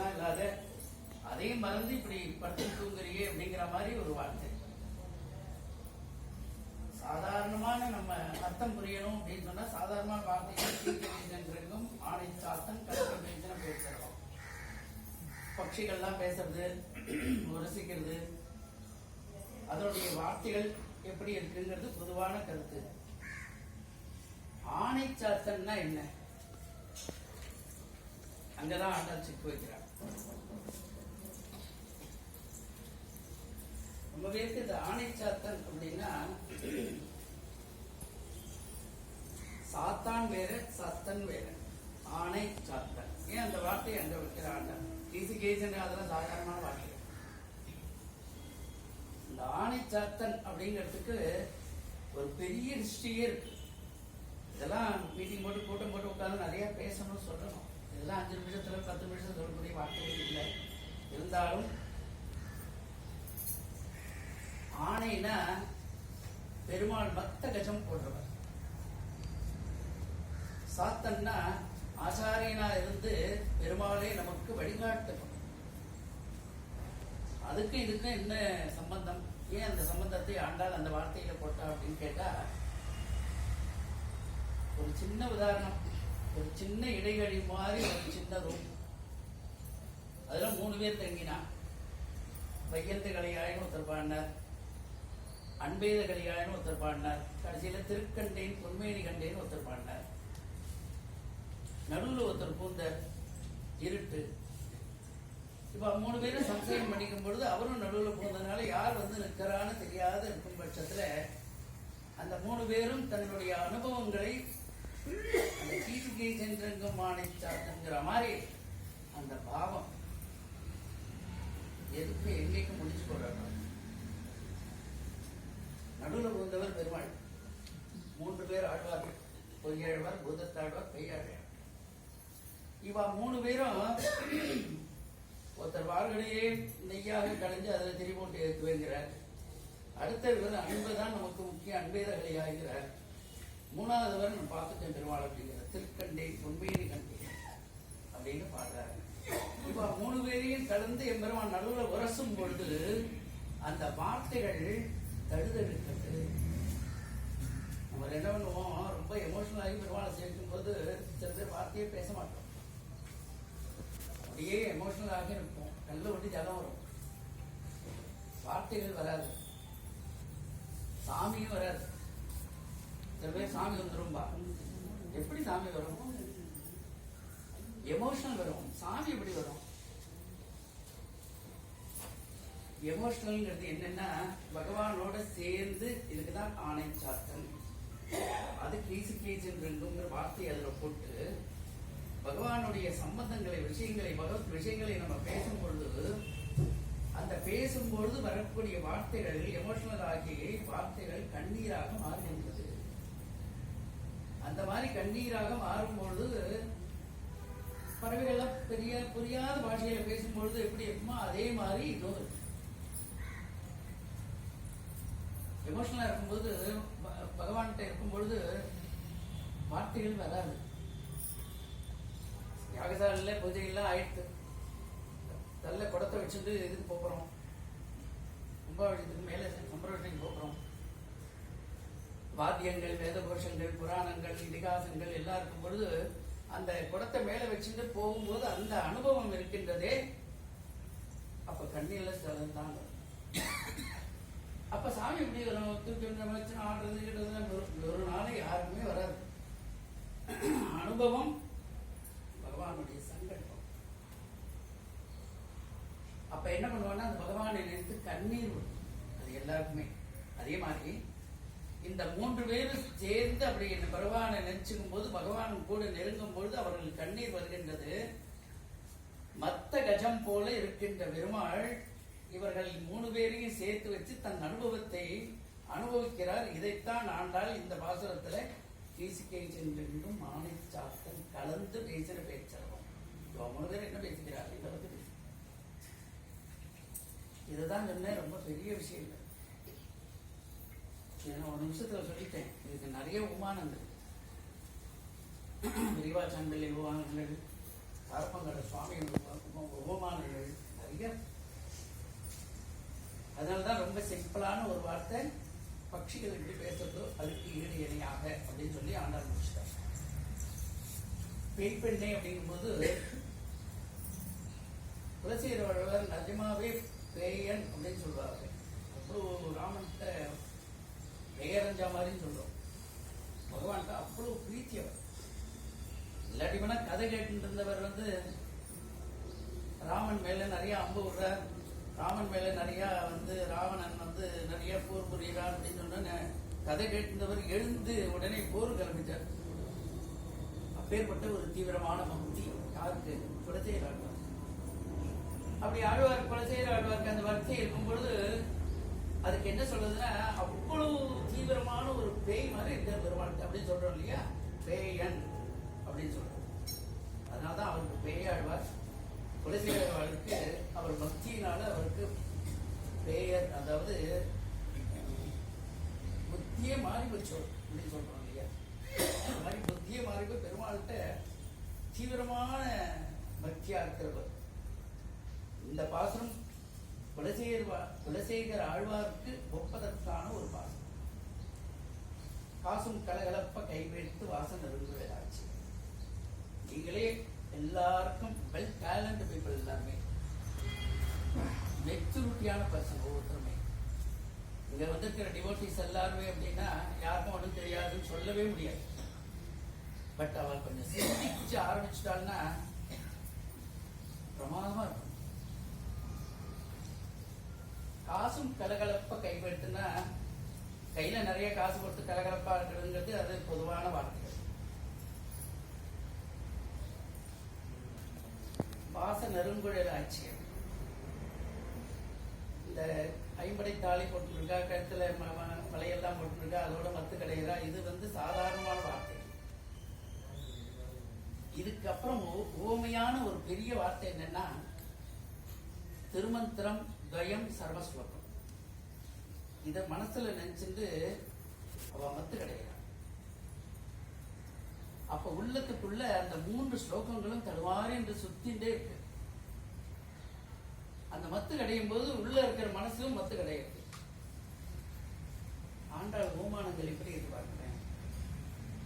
அதெல்லாம் இல்லாத அதையும் மறந்து இப்படி படுத்து தூங்குறியே அப்படிங்கிற மாதிரி ஒரு வார்த்தை. சாதாரணமான நம்ம அர்த்தம் புரியணும் அப்படின்னு சொன்னா சாதாரணமான வார்த்தைகள் ஆணை சாத்தம் கலக்கம் பேசுறோம் பட்சிகள்லாம் பேசுறது உரசிக்கிறது அதனுடைய வார்த்தைகள் எப்படி இருக்குங்கிறது பொதுவான கருத்து. ஆணை சாத்தம்னா என்ன? அங்கதான் ஆண்டாள் சிக்கு வைக்கிறார் ரொம்ப பேருக்கு இந்த ஆணை சாத்தன் அப்படின்னா சாத்தான் வேற சத்தன் வேற. ஆணை சாத்தன் ஏன் அந்த வார்த்தையை அந்த வைக்கிற ஆண்டாள் ஈசி கேஜன் அதெல்லாம் சாதாரணமான வார்த்தை. இந்த ஆணை சாத்தன் அப்படிங்கிறதுக்கு ஒரு பெரிய ஹிஸ்டரியே இருக்கு. இதெல்லாம் மீட்டிங் போட்டு கூட்டம் போட்டு உட்காந்து நிறைய பேசணும் சொல்லணும். இதெல்லாம் அஞ்சு நிமிஷத்துல பத்து நிமிஷம் சொல்லக்கூடிய வார்த்தைகள் இல்லை. இருந்தாலும் ஆணைனா பெருமாள் பக்த கஜம் போடுறவர். சாத்தன்னா ஆச்சாரியனா இருந்து பெருமாளே நமக்கு வழிகாட்டணும். அதுக்கு இதுக்கு என்ன சம்பந்தம்? ஏன் அந்த சம்பந்தத்தை ஆண்டால் அந்த வார்த்தையில போட்டா அப்படின்னு கேட்டா ஒரு சின்ன உதாரணம். ஒரு சின்ன இடைவெளி மாதிரி ஒரு சின்ன ரூம் அதுல மூணு பேர் தங்கினா. வையத்து கலையாயன்னு ஒருத்தர் பாடினார். அன்பேத கலிகாயன் ஒருத்தர் பாடினார். கடைசியில திருக்கண்டேன் பொன்மேனி கண்டேன் ஒருத்தர் பாடினார். நடுவுல ஒருத்தர் பூந்த இருட்டு. இப்ப மூணு பேரும் சம்சயம் பண்ணிக்கும் பொழுது அவரும் நடுவுல பூந்ததுனால யார் வந்து நிற்கிறான்னு தெரியாத இருக்கும் பட்சத்துல அந்த மூணு பேரும் தன்னுடைய அனுபவங்களை அந்த கீழ்கை சென்றெங்கும் மாணிச்சாத்துங்கிற மாதிரி அந்த பாவம். எதுக்கு என்னைக்கு முடிச்சு போடுறாங்க நடுவில் புகுந்தவர் பெருமாள். மூன்று பேர் ஆழ்வார்கள் பொய்யாழ்வார் பூதத்தாழ்வார் பெய்யாழ்வார். இவா மூணு பேரும் ஒருத்தர் வாள்களையே நெய்யாக கடைஞ்சு அதில் திரி போட்டு ஏற்றுவேங்கிறார். அடுத்தவர் அன்பு தான் நமக்கு முக்கிய அன்பேதகளை மூணாவது வரை நான் பார்த்துட்டேன் பெருமாள் அப்படிங்கிற திருக்கண்டே பொன்மேனி கண்டே. அப்படின்னு பாடுறாரு. இப்ப மூணு பேரையும் கலந்து எம்பெருமான் நடுவில் உரசும் பொழுது அந்த வார்த்தைகள் தழுதெடுக்கிறது நம்ம என்ன பண்ணுவோம் ரொம்ப எமோஷனல் ஆகி பெருமாளை சேர்க்கும் போது சில பேர் வார்த்தையே பேச மாட்டோம். அப்படியே எமோஷனல் ஆகி இருப்போம். கல்ல ஒட்டி ஜலம் வரும். வார்த்தைகள் வராது. சாமியும் வராது. சில பேர் சாமி வந்துரும்பா எப்படி சாமி வரும்? எமோஷனல் வரும். சாமி எப்படி வரும்? எமோஷனல்ங்கிறது என்னன்னா பகவானோட சேர்ந்து இதுக்குதான் ஆணை சாத்தம் அது கீசு கீசுங்கிற வார்த்தை அதுல போட்டு பகவானுடைய சம்பந்தங்களை விஷயங்களை பகவத் விஷயங்களை நம்ம பேசும் பொழுது அந்த பேசும்பொழுது வரக்கூடிய வார்த்தைகள் எமோஷனல் ஆகிய வார்த்தைகள் கண்ணீராக மாறுகின்றன. அந்த மாதிரி கண்ணீராக மாறும்பொழுது பறவைகள்லாம் பெரிய புரியாத பாஷையில பேசும்பொழுது எப்படி இருக்குமோ அதே மாதிரி இதுவும் எமோஷனலா இருக்கும்போது ப- பகவான்கிட்ட இருக்கும்பொழுது வார்த்தைகள் வராது. யாகசாலையில பூஜைகள்லாம் ஆயிடுத்து நல்ல குடத்தை வச்சுட்டு இதுக்கு போகிறோம் கும்பாபிஷேகத்துக்கு மேலே சம்பிரவேஷனுக்கு போகிறோம் வாத்தியங்கள் வேத கோஷங்கள் புராணங்கள் இதிகாசங்கள் எல்லாம் இருக்கும் பொழுது அந்த குடத்தை மேல வச்சுட்டு போகும்போது அந்த அனுபவம் இருக்கின்றதே அப்ப கண்ணில ஸ்தலம் தான் வரும். அப்ப சாமி இப்படி வரும் தூக்கி ஆடுறது கிட்டது ஒரு- ஒரு நாள் யாருக்குமே வராது. அனுபவம் பகவானுடைய சங்கல்பம். அப்ப என்ன பண்ணுவான்னா அந்த பகவானை நினைத்து கண்ணீர் அது எல்லாருக்குமே. அதே மாதிரி இந்த மூன்று பேரும் சேர்ந்து அப்படி என்ன பகவானை நினைச்சுக்கும் போது பகவான் கூட நெருங்கும் பொழுது அவர்கள் கண்ணீர் வருகின்றது. மத்த கஜம் போல இருக்கின்ற பெருமாள் இவர்கள் மூணு பேரையும் சேர்த்து வச்சு தன் அனுபவத்தை அனுபவிக்கிறார். இதைத்தான் ஆண்டால் இந்த பாசுரத்துல கீசிக்கை சென்றும் மானை சாத்தன் கலந்து பேசுற பேச்சரவம். மூணு என்ன பேசுகிறார்? இதை வந்து இதுதான் என்ன ரொம்ப பெரிய விஷயம் இல்லை. ஏன்னா நான் ஒரு நிமிஷத்துல சொல்லிட்டேன். இதுக்கு நிறைய உமானங்கள் விரிவா சாண்டல் உபமானங்கள் பரப்பங்கட சுவாமி உபமானங்கள் நிறைய. அதனால தான் ரொம்ப சிம்பிளான ஒரு வார்த்தை பட்சிகள் எப்படி பேசுறதோ அதுக்கு ஈடு இணையாக அப்படின்னு சொல்லி ஆண்டாள் முடிச்சிட்டார் பெண் பெண்ணே அப்படிங்கும்போது குலசேகர வள்ளுவர் நிஜமாவே பேயன் அப்படின்னு சொல்றாரு அப்புறம் ராமன்கிட்ட பெயரஞ்சா மாதிரின்னு சொல்றோம். பகவான் அவ்வளோ அவ்வளவு அவர். இல்லாட்டி வேணா கதை கேட்டு இருந்தவர் வந்து ராமன் மேல நிறைய அம்பு விடுறார். ராமன் மேல நிறைய வந்து ராவணன் வந்து நிறைய போர் புரியிறார் அப்படின்னு சொன்ன கதை கேட்டிருந்தவர் எழுந்து உடனே போர் கிளம்பிட்டார். அப்பேற்பட்ட ஒரு தீவிரமான பக்தி யாருக்கு? குலசேகர ஆழ்வார் அப்படி ஆழ்வார் குலசேகர ஆழ்வாருக்கு அந்த வரிசை இருக்கும் பொழுது அதுக்கு என்ன சொல்றதுன்னா அவ்வளவு தீவிரமான ஒரு பேய் மாதிரி இந்த பெருமாள் அப்படின்னு சொல்றோம் இல்லையா? பேயன் அப்படின்னு சொல்றோம். அதனாலதான் அவருக்கு பேயாழ்வார். குலசேகரவாளுக்கு அவர் பக்தியினால அவருக்கு பேயர் அதாவது புத்தியே மாறி வச்சோர் அப்படின்னு சொல்றோம் இல்லையா? அந்த மாதிரி புத்தியே மாறி போய் பெருமாள்கிட்ட தீவிரமான பக்தியா இருக்கிறவர். இந்த பாசனம் குலசேகர் குலசேகர் ஆழ்வார்க்கு ஒப்பதற்கான ஒரு பாசம். காசும் கலகலப்ப கைவெடுத்து வாசம் நெருங்குவதாச்சு நீங்களே எல்லாருக்கும் வெல் டேலண்ட் பீப்புள் எல்லாருமே மெச்சூரிட்டியான பர்சன் ஒவ்வொருத்தருமே. இங்க வந்திருக்கிற டிவோட்டிஸ் எல்லாருமே அப்படின்னா யாருக்கும் ஒன்றும் தெரியாதுன்னு சொல்லவே முடியாது. பட் அவள் கொஞ்சம் சிந்திச்சு ஆரம்பிச்சிட்டாள்னா பிரமாதமா இருக்கும். காசும் கலகலப்ப கைப்படுத்துனா கையில நிறைய காசு கொடுத்து கலகலப்பா இருக்கிறதுங்கிறது அது பொதுவான வார்த்தைகள். வாச நெருங்குழல் ஆட்சியம் இந்த ஐம்படை தாலி போட்டுருக்கா கழுத்துல மலையெல்லாம் போட்டுருக்கா அதோட மத்து கிடையாதா இது வந்து சாதாரணமான வார்த்தை. இதுக்கப்புறம் ஓமையான ஒரு பெரிய வார்த்தை என்னன்னா திருமந்திரம் துவயம் சர்வஸ்லோகம் இத மனசுல நினைச்சுட்டு அவ மத்து கிடையாது அப்ப உள்ளத்துக்குள்ள அந்த மூன்று ஸ்லோகங்களும் தடுவாறு என்று சுத்திண்டே இருக்கு. அந்த மத்து கடையும் போது உள்ள இருக்கிற மனசும் மத்து கிடையாது ஆண்டாள் ஓமானங்கள் எப்படி இருக்கு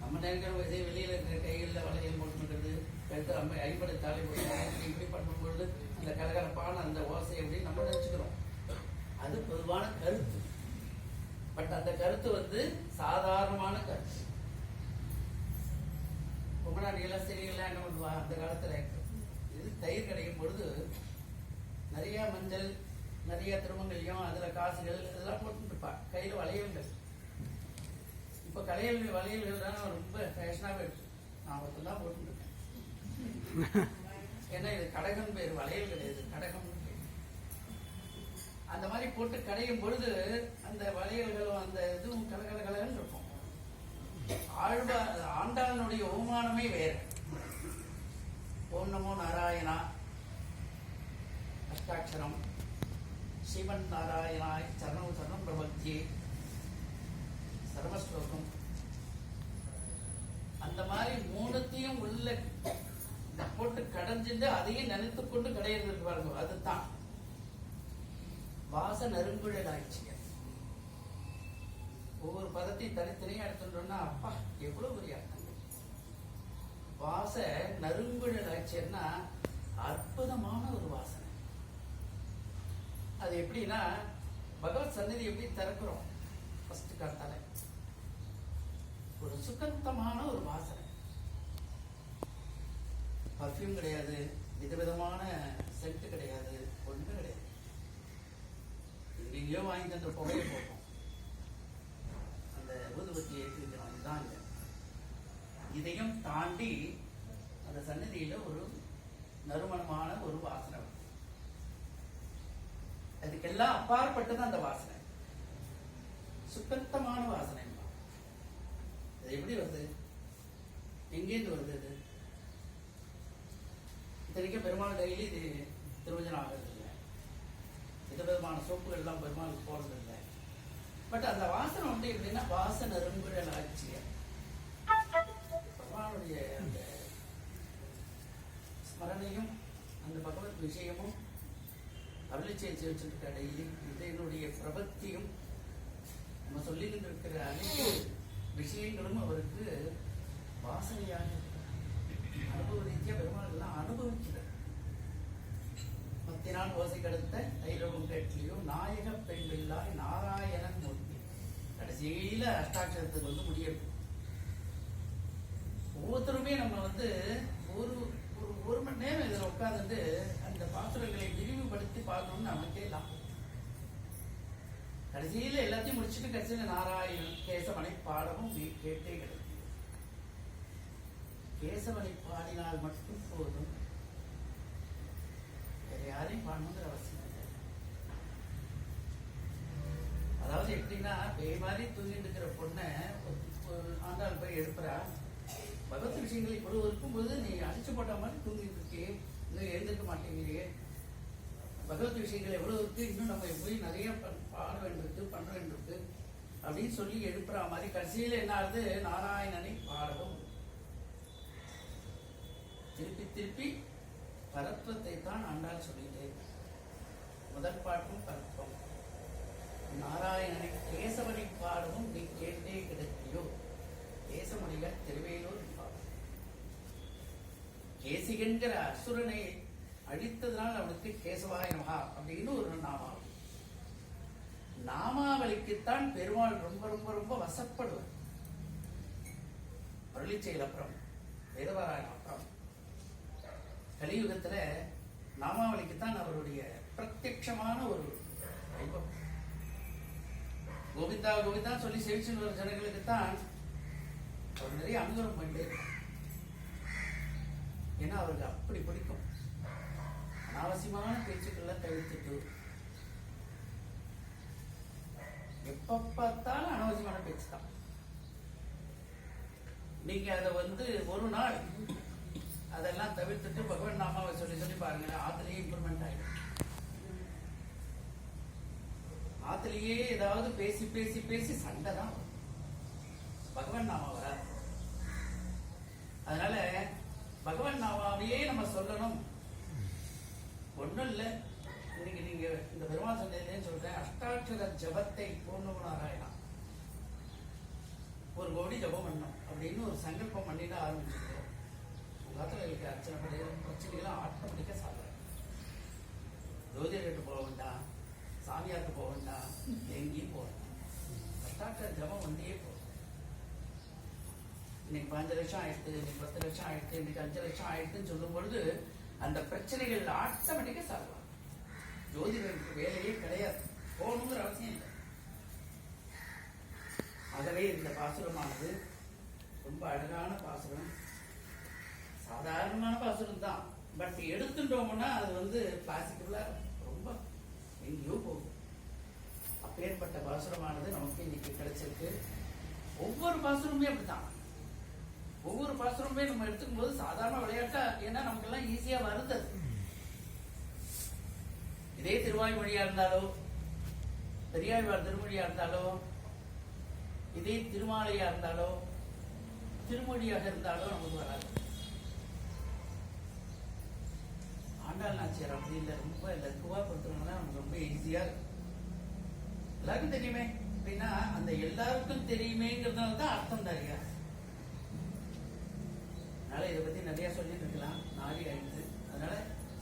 நம்ம நினைக்கிற இதே வெளியில இருக்கிற கைகளில் வளையல் போட்டுக்கிறது கழுத்து அம்மை ஐம்படை போட்டு இப்படி பண்ணும்பொழுது இந்த கலகலப்பான அந்த ஓசை அப்படின்னு நம்ம நினைச்சுக்கிறோம்? அது பொதுவான கருத்து. பட் அந்த கருத்து வந்து சாதாரணமான கருத்து. பொம்மநாட்டிகள்லாம் சிறியெல்லாம் என்ன பண்ணுவா? அந்த காலத்துல இது தயிர் கிடைக்கும் பொழுது நிறைய மஞ்சள் நிறைய திருமங்கல்யம் அதுல காசுகள் இதெல்லாம் போட்டுட்டு இருப்பா கையில வளையல்கள். இப்ப கலையல் வளையல்கள் தான் ரொம்ப ஃபேஷனாக போயிடுச்சு நான் ஒருத்தர் போட்டு ஏன்னா இது கடகம் பேர் வளையல் கிடையாது கடகம் அந்த மாதிரி போட்டு கடையும் பொழுது அந்த வளையல்களும் அந்த இதுவும் கலகல கலகன்னு இருக்கும். ஆழ்வா ஆண்டாளனுடைய ஓமானமே வேற. ஓம் நமோ நாராயணா. அஷ்டாட்சரம். சிவன் நாராயணாய் சரணம் சரணம் பிரபத்தி சர்வஸ்லோகம். அந்த மாதிரி மூணுத்தையும் உள்ள போட்டு கடைஞ்சிட்டு அதையும் நினைத்து கொண்டு கடையிறது பாருங்க. அதுதான். வாச நறுங்குழல் ஆயிடுச்சுங்க ஒவ்வொரு பதத்தையும் தனித்தனியா எடுத்துட்டோம்னா அப்பா எவ்வளவு பெரிய அர்த்தங்கள் வாச நறுங்குழல் ஆட்சியர்னா அற்புதமான ஒரு வாசனை. அது எப்படின்னா பகவத் சன்னதி எப்படி திறக்கிறோம்? ஃபர்ஸ்ட் காத்தால ஒரு சுகந்தமான ஒரு வாசனை. பர்ஃப்யூம் கிடையாது விதவிதமான சென்ட் கிடையாது ஒன்றும் கிடையாது. எங்கேயோ வாங்கி அந்த புகையை போட்டோம். அந்த ஊதுபத்தி ஏற்றி வைக்கிறோம் இதுதான் இல்லை இதையும் தாண்டி அந்த சன்னதியில ஒரு நறுமணமான ஒரு வாசனை அதுக்கெல்லாம் அப்பாற்பட்டது அந்த வாசனை. சுத்தமான வாசனை அது எப்படி வருது? எங்கேருந்து வருது அது? இத்தனைக்கும் பெருமாள் டெய்லி இது திருவஞ்சனம் ஆகிறது இல்லை வித விதமான சோப்புகள் எல்லாம் பெருமாளுக்கு போறது இல்லை பட் அந்த வாசனை வந்து எப்படின்னா வாசனை அருங்குழல் ஆட்சியர் பெருமாளுடைய அந்த ஸ்மரணையும் அந்த பகவத் விஷயமும் அருளி செய்து வச்சிருக்க டெய்லி இதனுடைய பிரபத்தியும் நம்ம சொல்லிக்கிட்டு இருக்கிற அனைத்து விஷயங்களும் அவருக்கு வாசனையாக இருக்கு. அனுபவ ரீதியா பெருமாள் எல்லாம் அனுபவிக்கிறார் பத்தினால் ஓசை கடத்த ஐரோகம் கேட்லியும் நாயக பெண்பிள்ளாய் நாராயணன் மூர்த்தி. கடைசியில அஷ்டாட்சரத்துக்கு வந்து முடியும் ஒவ்வொருத்தருமே நம்ம வந்து ஒரு ஒரு ஒரு மணி நேரம் இதில் உட்காந்துட்டு அந்த பாசுரங்களை விரிவுபடுத்தி பார்க்கணும்னு நமக்கே தான் கடைசியில எல்லாத்தையும் முடிச்சுட்டு கடைசியில நாராயணன் கேசவனை பாடவும் கேட்டே கிடைக்கும் கேசவனை பாடினால் மட்டும் போதும். யாரையும் பாடணுங்கிற அவசியம் இல்லை. அதாவது எப்படின்னா பேய் மாதிரி தூங்கிட்டு இருக்கிற பொண்ணை ஒரு- ஒரு ஆண்டாள் போய் எழுப்புறா பகவத் விஷயங்கள் இவ்வளவு இருக்கும்போது நீ அடிச்சு போட்ட மாதிரி தூங்கிட்டு இருக்கே இன்னும் எழுந்திருக்க மாட்டேங்கிறியே. பகவத் விஷயங்கள் எவ்வளவு இருக்கு இன்னும் நம்ம போய் நிறைய பண்- பாட வேண்டியிருக்கு பண்ண வேண்டியிருக்கு அப்படின்னு சொல்லி எழுப்புற மாதிரி கடைசியில் என்ன ஆகுது? நாராயணனை பாடவும். திருப்பி திருப்பி பரத்வத்தை தான் ஆண்டாள் சொல்லிட்டே முதற் பாட்டும் பரத்வம் நாராயணனை கேசவனை பாடவும் நீ கேட்டே கிடைக்கியோ? கேசமணிக திருவேலூர் பாடல். அசுரனை அழித்ததனால் அவனுக்கு கேசவாய நமகா அப்படின்னு ஒரு நாமாவளி. நாமாவளிக்குத்தான் பெருமாள் ரொம்ப ரொம்ப ரொம்ப வசப்படுவார். அருளிச்செயல் அப்புறம் வேதவாராயணம் அப்புறம். கலியுகத்துல நாமாவளிக்குத்தான் அவருடைய பிரத்யட்சமான ஒரு வைபவம் கோவிந்தா கோவிந்தா சொல்லி சேவிச்சுன்னு வர ஜனங்களுக்கு தான் அவர் நிறைய அனுகிரகம் பண்ணிட்டே ஏன்னா அவருக்கு அப்படி பிடிக்கும். அனாவசியமான பேச்சுக்கள்லாம் தவிர்த்துட்டு எப்ப பார்த்தாலும் அனாவசியமான பேச்சு தான் நீங்க அதை வந்து ஒரு நாள் அதெல்லாம் தவிர்த்துட்டு பகவான் நாமாவை சொல்லி சொல்லி பாருங்க ஆத்துலயே இம்ப்ரூவ்மெண்ட் ஆயிடும். ஆத்துலயே ஏதாவது பேசி பேசி பேசி சண்டை தான் பகவான் நாமா வராது. அதனால பகவான் நாமாவையே நம்ம சொல்லணும். ஒண்ணும் இல்ல. இன்னைக்கு நீங்க இந்த பெருமாள் சொன்னதுலேன்னு சொல்றேன் அஷ்டாட்சர ஜபத்தை பூர்ணம ஒரு கோடி ஜபம் பண்ணணும் அப்படின்னு ஒரு சங்கல்பம் பண்ணிட்டு ஆரம்பிச்சிருக்கோம் உங்க அர்ச்சனை பண்ணி பிரச்சனைகளை ஆட்டோமேட்டிக்கா சாப்பிடுறேன் ஜோதிடர்கிட்ட போக வேண்டாம் சாமியாருக்கு போக வேண்டாம் எங்கேயும் போக வேண்டாம் அஷ்டாட்சர ஜபம் வந்தே போதும். இன்னைக்கு பதினஞ்சு லட்சம் ஆயிடுத்து இன்னைக்கு பத்து லட்சம் ஆயிடுத்து இன்னைக்கு அஞ்சு லட்சம் ஆயிடுத்துன்னு சொல்லும் பொழுது அந்த பிரச்சனைகள் ஆட்டோமேட்டிக்கா சால்வ் ஆகும் ஜோதிடருக்கு வேலையே கிடையாது. போகணுங்கிற அவசியம் இல்லை. ஆகவே இந்த பாசுரமானது ரொம்ப அழகான பாசுரம். சாதாரணமான பாசுரம் தான். பட் எடுத்துட்டோம்னா அது வந்து கிளாசிக்கலா ரொம்ப எங்கேயோ போகும். அப்பேற்பட்ட பாசுரமானது நமக்கு இன்னைக்கு கிடைச்சிருக்கு. ஒவ்வொரு பாசுரமுமே அப்படித்தான். ஒவ்வொரு பாசுரமுமே நம்ம எடுத்துக்கும் போது சாதாரண விளையாட்டா ஏன்னா நமக்கு எல்லாம் ஈஸியா வருது அது. இதே திருவாய்மொழியா இருந்தாலோ பெரியாழ்வார் திருமொழியா இருந்தாலோ இதே திருமாலையா இருந்தாலோ திருமொழியாக இருந்தாலோ நமக்கு வராது. ஆண்டாள் நாச்சியார் அப்படி இல்லை. ரொம்ப லக்குவா கொடுத்தவங்கன்னா நமக்கு ரொம்ப ஈஸியா இருக்கும். எல்லாருக்கும் தெரியுமே. அப்படின்னா அந்த எல்லாருக்கும் தெரியுமேங்கிறதுனால தான் அர்த்தம் தருங்க அதனால இதை பத்தி நிறைய சொல்லிட்டு இருக்கலாம். நாளை ஆயிடுது அதனால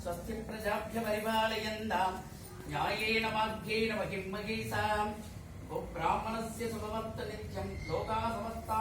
ஸ்வஸ்தி பிரஜாபிய பரிபாலயந்தாம் நியாயேன மார்க்கேன மகிம் மகேசாம் கோ பிராமணஸ்ய சுபவர்த்த நித்யம் லோகா சமஸ்தா